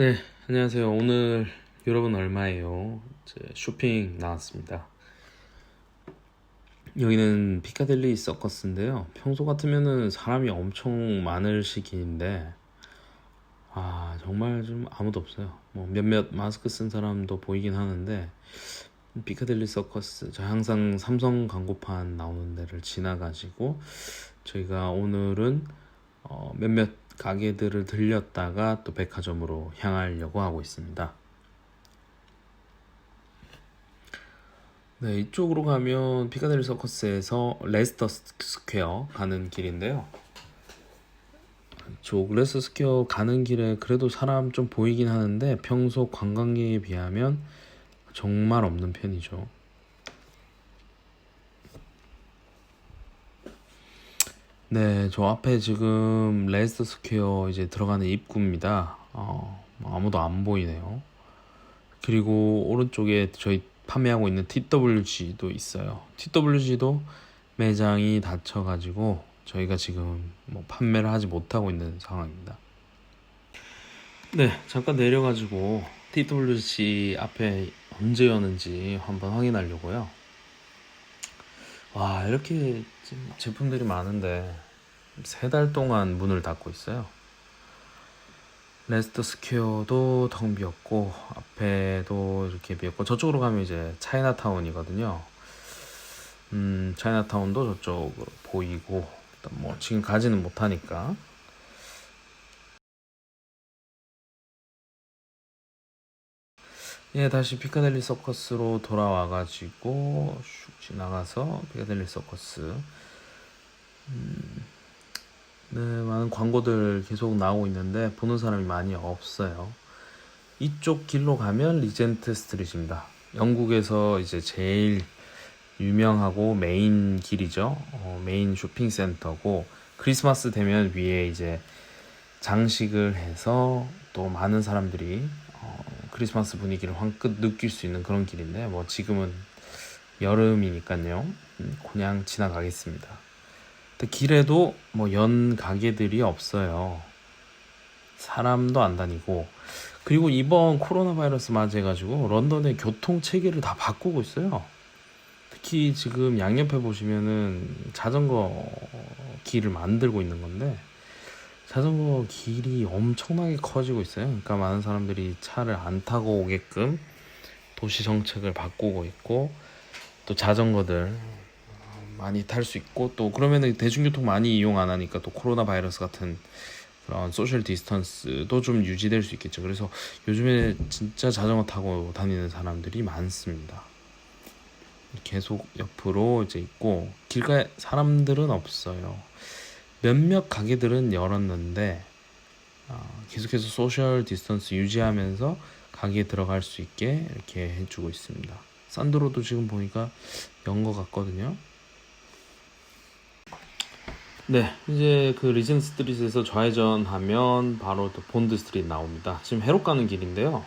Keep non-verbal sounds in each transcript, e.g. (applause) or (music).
네, 안녕하세요. 오늘 여러분 얼마예요? 쇼핑 나왔습니다. 여기는 피카델리 서커스인데요. 평소 같으면은 사람이 엄청 많을 시기인데, 아, 정말 좀 아무도 없어요. 뭐 몇몇 마스크 쓴 사람도 보이긴 하는데, 피카델리 서커스, 저 항상 삼성 광고판 나오는 데를 지나가지고, 저희가 오늘은 어, 몇몇 가게들을 들렸다가 또 백화점으로 향하려고 하고 있습니다. 네, 이쪽으로 가면 피카델리 서커스에서 레스터 스퀘어 가는 길인데요. 이쪽 레스터 스퀘어 가는 길에 그래도 사람 좀 보이긴 하는데 평소 관광객에 비하면 정말 없는 편이죠. 네, 저 앞에 지금 레스터 스퀘어 이제 들어가는 입구입니다. 어, 뭐 아무도 안 보이네요. 그리고 오른쪽에 저희 판매하고 있는 TWG도 있어요. TWG도 매장이 닫혀가지고 저희가 지금 뭐 판매를 하지 못하고 있는 상황입니다. 네, 잠깐 내려가지고 TWG 앞에 언제 여는지 한번 확인하려고요. 와, 이렇게 제품들이 많은데 세 달 동안 문을 닫고 있어요. 레스터 스퀘어도 텅 비었고 앞에도 이렇게 비었고 저쪽으로 가면 이제 차이나타운이거든요. 음, 차이나타운도 저쪽으로 보이고 뭐 지금 가지는 못하니까 예, 다시 피카델리 서커스로 돌아와가지고 슉 지나가서 피카델리 서커스 음, 네, 많은 광고들 계속 나오고 있는데 보는 사람이 많이 없어요. 이쪽 길로 가면 리젠트 스트릿입니다. 영국에서 이제 제일 유명하고 메인 길이죠. 어, 메인 쇼핑 센터고 크리스마스 되면 위에 이제 장식을 해서 또 많은 사람들이 어, 크리스마스 분위기를 황끝 느낄 수 있는 그런 길인데 뭐 지금은 여름이니까요. 음, 그냥 지나가겠습니다. 근데 길에도 뭐 연 가게들이 없어요. 사람도 안 다니고 그리고 이번 코로나 바이러스 맞이해가지고 런던의 교통 체계를 다 바꾸고 있어요. 특히 지금 양옆에 보시면은 자전거 길을 만들고 있는 건데 자전거 길이 엄청나게 커지고 있어요. 그러니까 많은 사람들이 차를 안 타고 오게끔 도시 정책을 바꾸고 있고 또 자전거들 많이 탈 수 있고 또 그러면은 대중교통 많이 이용 안 하니까 또 코로나 바이러스 같은 그런 소셜 디스턴스도 좀 유지될 수 있겠죠. 그래서 요즘에 진짜 자전거 타고 다니는 사람들이 많습니다. 계속 옆으로 이제 있고 길가에 사람들은 없어요. 몇몇 가게들은 열었는데 어, 계속해서 소셜 디스턴스 유지하면서 가게에 들어갈 수 있게 이렇게 해주고 있습니다. 산드로도 지금 보니까 연것 같거든요. 네, 이제 그 리젠 스트릿에서 좌회전하면 바로 또 본드 스트릿 나옵니다. 지금 해로 가는 길인데요.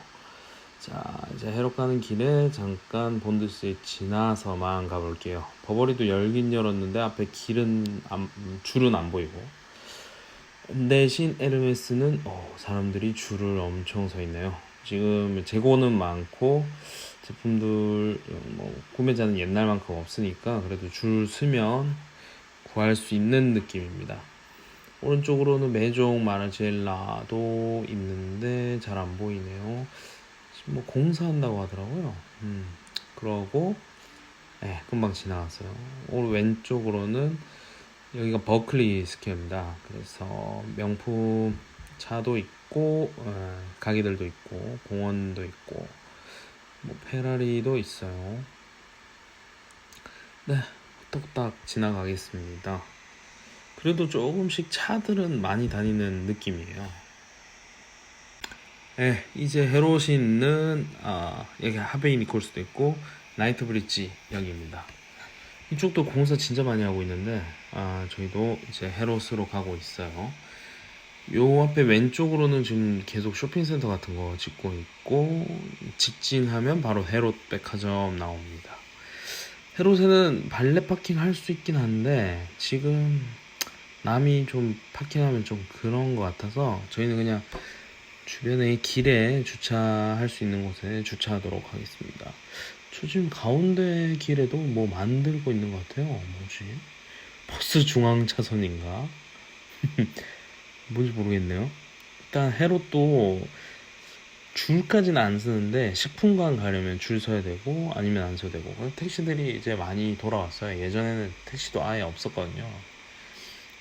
자, 이제 해로 가는 길에 잠깐 본드 스트릿 지나서만 가볼게요. 버버리도 열긴 열었는데 앞에 길은 안, 줄은 안 보이고 대신 에르메스는 어, 사람들이 줄을 엄청 서 있네요. 지금 재고는 많고 제품들 뭐 구매자는 옛날만큼 없으니까 그래도 줄 서면 구할 수 있는 느낌입니다. 오른쪽으로는 메종 마르젤라도 있는데 잘 안 보이네요. 지금 뭐 공사한다고 하더라고요. 음, 그러고 네, 금방 지나갔어요. 오른 왼쪽으로는 여기가 버클리 스퀘어입니다. 그래서 명품 차도 있고 어, 가게들도 있고 공원도 있고 뭐 페라리도 있어요. 네, 뚝딱 지나가겠습니다. 그래도 조금씩 차들은 많이 다니는 느낌이에요. 네, 이제 헤로신은 아, 여기 하베이 니콜스도 있고 나이트 브릿지 여기입니다. 이쪽도 공사 진짜 많이 하고 있는데 아, 저희도 이제 헤롯으로 가고 있어요. 요 앞에 왼쪽으로는 지금 계속 쇼핑센터 같은 거 짓고 있고 직진하면 바로 헤롯 백화점 나옵니다. 헤롯에는 발레 파킹 할 수 있긴 한데 지금 남이 좀 파킹하면 좀 그런 것 같아서 저희는 그냥 주변에 길에 주차할 수 있는 곳에 주차하도록 하겠습니다. 저 지금 가운데 길에도 뭐 만들고 있는 것 같아요. 뭐지? 버스 중앙 차선인가? (laughs) 뭔지 모르겠네요. 일단 헤롯도 줄까지는 안 쓰는데 식품관 가려면 줄 서야 되고 아니면 안 서야 되고 택시들이 이제 많이 돌아왔어요. 예전에는 택시도 아예 없었거든요.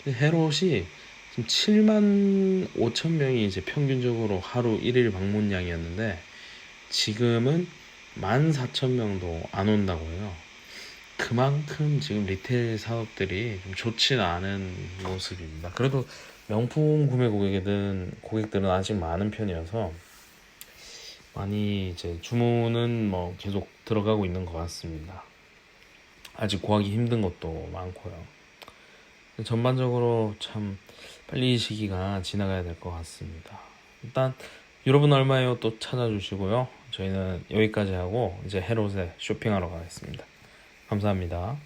헤롯이 지금 7만 5천 명이 이제 평균적으로 하루 1일 방문량이었는데 지금은 1만 4천 명도 안 온다고 해요. 그만큼 지금 리테일 사업들이 좀 좋지는 않은 모습입니다. 그래도 명품 구매 고객들은 고객들은 아직 많은 편이어서 많이 이제 주문은 뭐 계속 들어가고 있는 것 같습니다. 아직 구하기 힘든 것도 많고요. 전반적으로 참 빨리 이 시기가 지나가야 될 것 같습니다. 일단 여러분 얼마예요? 또 찾아주시고요. 저희는 여기까지 하고 이제 헤롯에 쇼핑하러 가겠습니다. 감사합니다.